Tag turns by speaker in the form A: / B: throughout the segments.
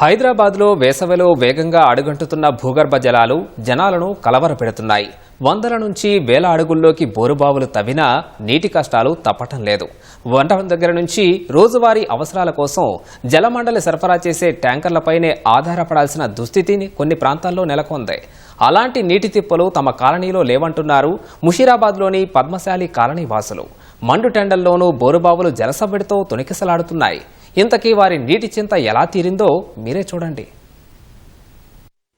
A: హైదరాబాద్లో వేసవిలో వేగంగా అడుగంటుతున్న భూగర్భ జలాలు జనాలను కలవరపెడుతున్నాయి. వందల నుంచి వేల అడుగుల్లోకి బోరుబావులు తవ్వినా నీటి కష్టాలు తప్పటం లేదు. వంట దగ్గర నుంచి రోజువారీ అవసరాల కోసం జలమండలి సరఫరా చేసే ట్యాంకర్లపైనే ఆధారపడాల్సిన దుస్థితిని కొన్ని ప్రాంతాల్లో నెలకొంది. అలాంటి నీటి తిప్పలు తమ కాలనీలో లేవంటున్నారు ముషీరాబాద్లోని పద్మశాలి కాలనీ వాసులు మండు టెండల్లోనూ బోరుబావులు జలసవ్వడితో తొణికిసలాడుతున్నాయి. ఇంతకీ వారి నీటి చింత ఎలా తీరిందో మీరే చూడండి.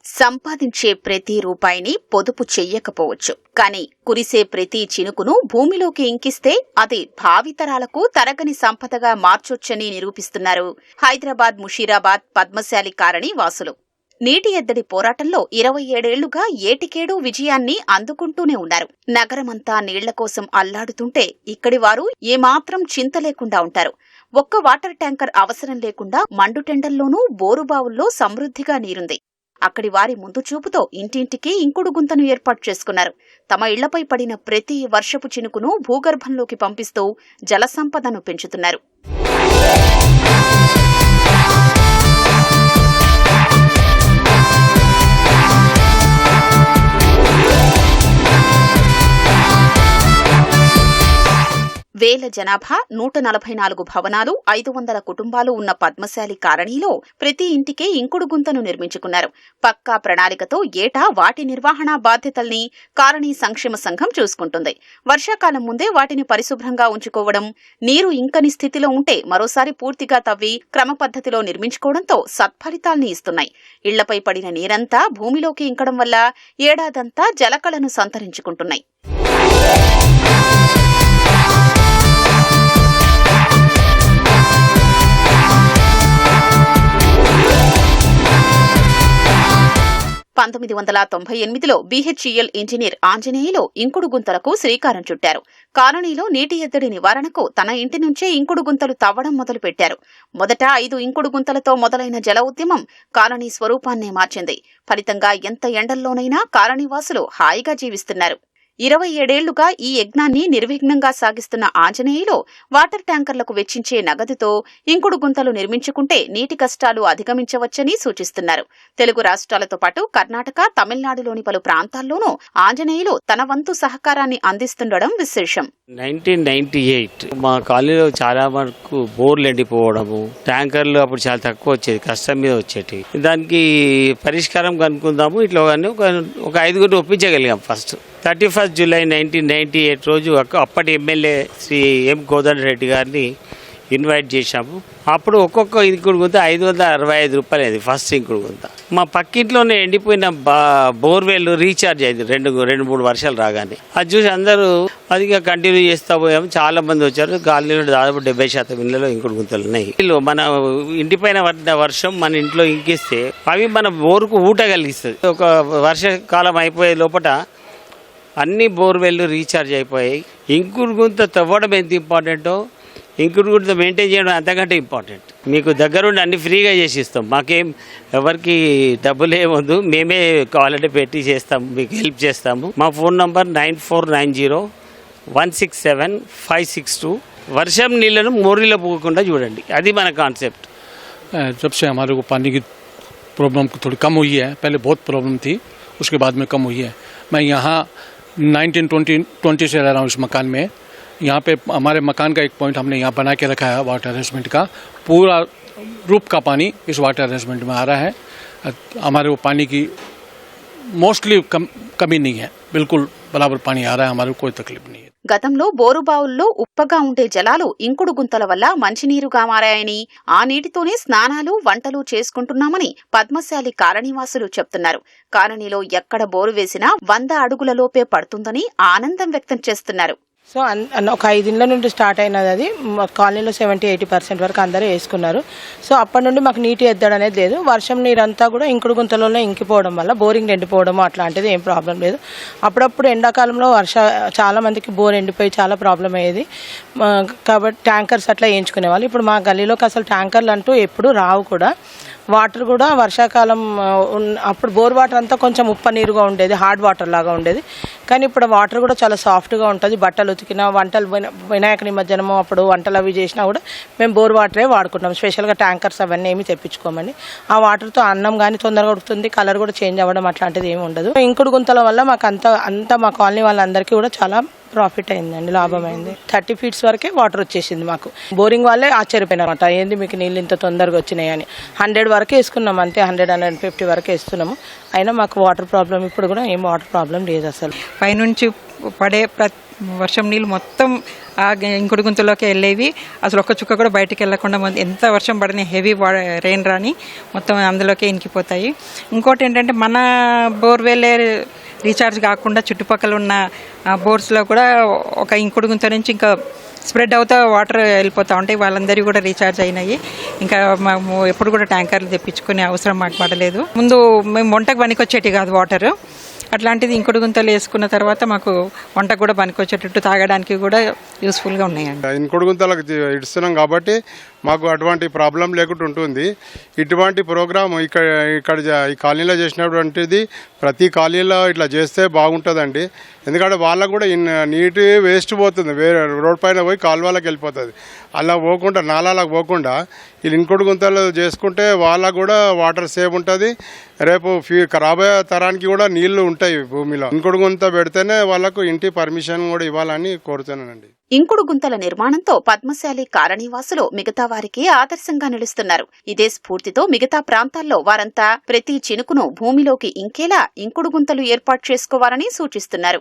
B: సంపాదించే ప్రతి రూపాయిని పొదుపు చెయ్యకపోవచ్చు. కానీ కురిసే ప్రతి చినుకును భూమిలోకి ఇంకిస్తే అది భావితరాలకు తరగని సంపదగా మార్చొచ్చని నిరూపిస్తున్నారు హైదరాబాద్ ముషీరాబాద్ పద్మశాలి కారణి వాసులు. నీటి ఎద్దడి పోరాటంలో ఇరవై ఏడేళ్ళుగా ఏటికేడు విజయాన్ని అందుకుంటూనే ఉన్నారు. నగరమంతా నీళ్ళ కోసం అల్లాడుతుంటే ఇక్కడి వారు ఏమాత్రం చింత లేకుండా ఉంటారు. ఒక్క వాటర్ ట్యాంకర్ అవసరం లేకుండా మండుటెండల్లోనూ బోరుబావుల్లో సమృద్ధిగా నీరుంది. అక్కడి వారి ముందు చూపుతో ఇంటింటికి ఇంకుడు గుంతను ఏర్పాటు చేసుకున్నారు. తమ ఇళ్ళపై పడిన ప్రతి వర్షపు చినుకును భూగర్భంలోకి పంపిస్తూ జలసంపదను పెంచుతున్నారు. వేల జనాభా నూట నలభై నాలుగు భవనాలు ఐదు వందల కుటుంబాలు ఉన్న పద్మశాలి కాలనీలో ప్రతి ఇంటికి ఇంకుడు గుంతను నిర్మించుకున్నారు. పక్కా ప్రణాళికతో ఏటా వాటి నిర్వహణ బాధ్యతల్ని కాలనీ సంక్షేమ సంఘం చూసుకుంటుంది. వర్షాకాలం ముందే వాటిని పరిశుభ్రంగా ఉంచుకోవడం నీరు ఇంకని స్థితిలో ఉంటే మరోసారి పూర్తిగా తవ్వి క్రమ పద్ధతిలో నిర్మించుకోవడంతో సత్ఫలితాల్ని ఇస్తున్నాయి. ఇళ్ళపై పడిన నీరంతా భూమిలోకి ఇంకడం వల్ల ఏడాదంతా జలకళను సంతరించుకుంటున్నాయి. పంతొమ్మిది వందల తొంభై ఎనిమిదిలో బీహెచ్ఈఎల్ ఇంజనీర్ ఆంజనేయులు ఇంకుడు గుంతలకు శ్రీకారం చుట్టారు. కాలనీలో నీటి ఎద్దడి నివారణకు తన ఇంటి నుంచే ఇంకుడు గుంతలు తవ్వడం మొదలుపెట్టారు. మొదట ఐదు ఇంకుడు గుంతలతో మొదలైన జల ఉద్యమం కాలనీ స్వరూపాన్నే మార్చింది. ఫలితంగా ఎంత ఎండల్లోనైనా కాలనీవాసులు హాయిగా జీవిస్తున్నారు. ఇరవై ఏడేళ్ళుగా ఈ యజ్ఞాన్ని నిర్విఘ్నంగా సాగిస్తున్న ఆంజనేయులు వాటర్ ట్యాంకర్లకు వెచ్చించే నగదుతో ఇంకుడు గుంతలు నిర్మించుకుంటే నీటి కష్టాలు అధిగమించవచ్చని సూచిస్తున్నారు. తెలుగు రాష్ట్రాలతో పాటు కర్ణాటక తమిళనాడులోని పలు ప్రాంతాల్లోనూ ఆంజనేయులు తన వంతు సహకారాన్ని అందిస్తుండడం విశేషం.
C: నైన్టీన్ నైన్టీ ఎయిట్ మా కాలనీలో చాలా వరకు బోర్లు ఎండిపోవడము ట్యాంకర్లు అప్పుడు చాలా తక్కువ వచ్చేది కష్టం మీద వచ్చేటి దానికి పరిష్కారం కనుక్కుందాము ఇట్లా ఒక ఐదుగురు ఒప్పించగలిగాం first. Thirty first July nineteen ninety eight రోజు అప్పటి ఎమ్మెల్యే శ్రీ ఎం కోదండ రెడ్డి గారిని ఇన్వైట్ చేశాము. అప్పుడు ఒక్కొక్క ఇంకుడు గుంత ఐదు వందల అరవై ఐదు రూపాయలు అయింది ఫస్ట్ ఇంకుడు గుంత. మా పక్కింట్లోనే ఎండిపోయిన బా బోర్వెల్ రీఛార్జ్ అయింది రెండు రెండు మూడు వర్షాలు రాగానే. అది చూసి అందరూ అదిగా కంటిన్యూ చేస్తా పోయాము. చాలా మంది వచ్చారు. గాలిలో దాదాపు డెబ్బై శాతం ఇళ్ళలో ఇంకుడు గుంతలు ఉన్నాయి. వీళ్ళు మన ఇంటిపైన పడిన వర్షం మన ఇంట్లో ఇంకిస్తే అవి మన బోరుకు ఊట కలిగిస్తుంది. ఒక వర్షకాలం అయిపోయే లోపల అన్ని బోర్వెల్ రీఛార్జ్ అయిపోయాయి ఇంకుడు గుంత తవ్వడం ఎంత ఇంపార్టెంటో ఇంకుడు గుంత మెయింటైన్ చేయడం అంతకంటే ఇంపార్టెంట్ మీకు దగ్గరుండి అన్ని ఫ్రీగా చేసి ఇస్తాం మాకేం ఎవరికి డబ్బులు ఏమొద్దు మేమే కావాలంటే పెట్టి చేస్తాం మీకు హెల్ప్ చేస్తాము మా phone number nine four nine zero one six seven five six two వర్షం నీళ్ళను మోరీలో పోకుండా చూడండి అది మన కాన్సెప్ట్
D: अ, जब से हमारे को पानी की प्रॉब्लम थोड़ी कम हुई है पहले बहुत प्रॉब्लम थी उसके बाद में कम हुई है मैं यहाँ नाइनटीन ट्वेंटी ट्वेंटी से रह रहा हूँ इस मकान में। यहाँ पे हमारे मकान का एक पॉइंट हमने यहाँ बना के रखा है वाटर अरेंजमेंट का। पूरा रूप का पानी इस वाटर अरेंजमेंट में आ रहा है। हमारे वो पानी की मोस्टली कम, कमी नहीं है। बिल्कुल बराबर पानी आ रहा है, हमारे कोई तकलीफ़ नहीं है।
B: గతంలో బోరుబావుల్లో ఉప్పగా ఉండే జలాలు ఇంకుడు గుంతల వల్ల మంచినీరుగా మారాయని ఆ నీటితోనే స్నానాలు వంటలు చేసుకుంటున్నామని పద్మశాలి కాలనీవాసులు చెప్తున్నారు. కాలనీలో ఎక్కడ బోరు వేసినా వంద అడుగులలోపే పడుతుందని ఆనందం వ్యక్తం చేస్తున్నారు.
E: సో అన్- ఒక ఐదిండ్ల నుండి స్టార్ట్ అయినది అది. మా కాలనీలో సెవెంటీ ఎయిటీ పర్సెంట్ వరకు అందరూ వేసుకున్నారు. సో అప్పటి నుండి మాకు నీటి ఎద్దడం అనేది లేదు. వర్షం నీరంతా కూడా ఇంకుడు గుంతలలో ఇంకిపోవడం వల్ల బోరింగ్ ఎండిపోవడం అట్లాంటిది ఏం ప్రాబ్లం లేదు. అప్పుడప్పుడు ఎండాకాలంలో వర్ష చాలా మందికి బోర్ ఎండిపోయి చాలా ప్రాబ్లం అయ్యేది. కాబట్టి ట్యాంకర్స్ అట్లా వేయించుకునే వాళ్ళు ఇప్పుడు మా గల్లీలోకి అసలు ట్యాంకర్లు అంటూ ఎప్పుడు రావు కూడా. వాటర్ కూడా వర్షాకాలం అప్పుడు బోర్ వాటర్ అంతా కొంచెం ఉప్ప నీరుగా ఉండేది హార్డ్ వాటర్ లాగా ఉండేది. కానీ ఇప్పుడు వాటర్ కూడా చాలా సాఫ్ట్గా ఉంటుంది. బట్టలు ఉతికినా వంటలు వినాయక నిమజ్జనము అప్పుడు వంటలు అవి చేసినా కూడా మేము బోర్ వాటరే వాడుకుంటాం. స్పెషల్గా ట్యాంకర్స్ అవన్నీ ఏమి తెప్పించుకోమండి. ఆ వాటర్తో అన్నం కానీ తొందరగా ఉడుకుతుంది కలర్ కూడా చేంజ్ అవ్వడం అట్లాంటిది ఏమి ఉండదు. ఇంకుడు గుంతల వల్ల మాకు అంత అంత మా కాలనీ వాళ్ళందరికీ కూడా చాలా ప్రాఫిట్ అయిందండి లాభం అయింది థర్టీ ఫీట్స్ వరకే వాటర్ వచ్చేసింది మాకు. బోరింగ్ వాళ్ళే ఆశ్చర్యపోయినారన్నమాట. ఏంది మీకు నీళ్ళు ఇంత తొందరగా వచ్చినాయి అని. హండ్రెడ్ వరకే వేసుకున్నాం అంతే హండ్రెడ్ హండ్రెడ్ ఫిఫ్టీ వరకే వేస్తున్నాము. అయినా మాకు వాటర్ ప్రాబ్లం ఇప్పుడు కూడా ఏం వాటర్ ప్రాబ్లం లేదు అసలు.
F: పైనుంచి పడే వర్షం నీళ్ళు మొత్తం ఆ ఇంకుడు గుంతలోకి వెళ్ళేవి. అసలు ఒక్క చుక్క కూడా బయటికి వెళ్ళకుండా ఎంత వర్షం పడిన హెవీ రెయిన్ రాని మొత్తం అందులోకే ఇంకిపోతాయి ఇంకోటి ఏంటంటే మన బోర్వెల్ రీఛార్జ్ కాకుండా చుట్టుపక్కల ఉన్న బోర్స్లో కూడా ఒక ఇంకుడు గుంత నుంచి ఇంకా స్ప్రెడ్ అవుతా వాటర్ వెళ్ళిపోతూ ఉంటాయి. వాళ్ళందరివి కూడా రీఛార్జ్ అయినాయి. ఇంకా మేము ఎప్పుడు కూడా ట్యాంకర్లు తెప్పించుకునే అవసరం మాకు పడలేదు. ముందు మేము వంటకు పనికొచ్చేటి కాదు వాటర్. అట్లాంటిది ఇంకుడు గుంతలు వేసుకున్న తర్వాత మాకు వంట కూడా పనికొచ్చేటట్టు తాగడానికి కూడా యూస్ఫుల్గా ఉన్నాయండి.
G: ఇంకుడు గుంతలకు ఇడుస్తున్నాం ఇస్తున్నాం కాబట్టి మాకు అటువంటి ప్రాబ్లం లేకుండా ఉంటుంది. ఇటువంటి ప్రోగ్రామ్ ఇక్కడ ఇక్కడ ఈ కాలనీలో చేసినటువంటిది ప్రతి కాలనీలో ఇట్లా చేస్తే బాగుంటుందండి. ఎందుకంటే వాళ్ళకు కూడా నీటి వేస్ట్ పోతుంది. వేరే రోడ్ పైన పోయి కాలువలకు వెళ్ళిపోతుంది. అలా పోకుండా నాలాలకు పోకుండా ఈ ఇంకుడు గుంతలు చేసుకుంటే వాళ్ళకు కూడా వాటర్ సేవ్ ఉంటుంది. రేపు ఫ్యూ రాబోయే తరానికి కూడా నీళ్ళు ఉంటాయి భూమిలో. ఇంకుడు గుంత పెడితేనే వాళ్ళకు ఇంటి పర్మిషన్ కూడా ఇవ్వాలని కోరుతున్నానండి.
B: ఇంకుడు గుంతల నిర్మాణంతో పద్మశాలి కాలనీవాసులు మిగతా వారికి ఆదర్శంగా నిలుస్తున్నారు. ఇదే స్ఫూర్తితో మిగతా ప్రాంతాల్లో వారంతా ప్రతి చినుకును భూమిలోకి ఇంకేలా ఇంకుడు గుంతలు ఏర్పాటు చేసుకోవాలని సూచిస్తున్నారు.